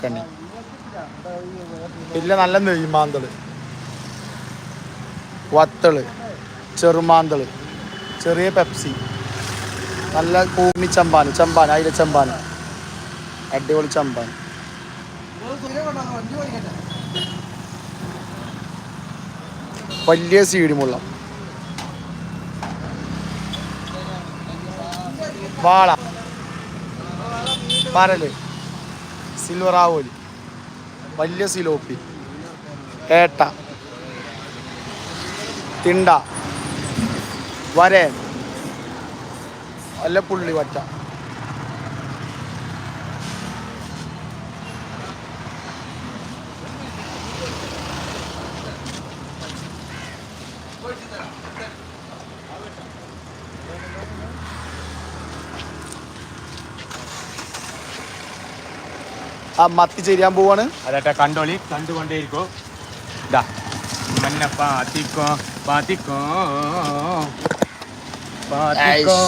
കണ്ണി പിന്നെ നല്ല നെയ്മാന്തൾ വത്തൾ ചെറുമാന്തൾ ചെറിയ പെപ്സി. നല്ല കൂമി ചമ്പാന് ചമ്പാൻ അയില ചമ്പാൻ. അടിപൊളി ചമ്പാൻ. വലിയ സീഡിമുള്ള വാള. പരൽ സിൽവർ ആവോലി വലിയ സിലോപ്പി. ഏട്ട. തിണ്ട. വരേൻ. അല്ല പുള്ളി വറ്റ ആ മത്തി ചെരിയാൻ പോവാണ്. അതേട്ടാ കണ്ടോളി. കണ്ടുകൊണ്ടേയിരിക്കോ. ഇതാ മന്ന പാത്തിക്കോ പാത്തിക്കോ പാത്തിക്കോ.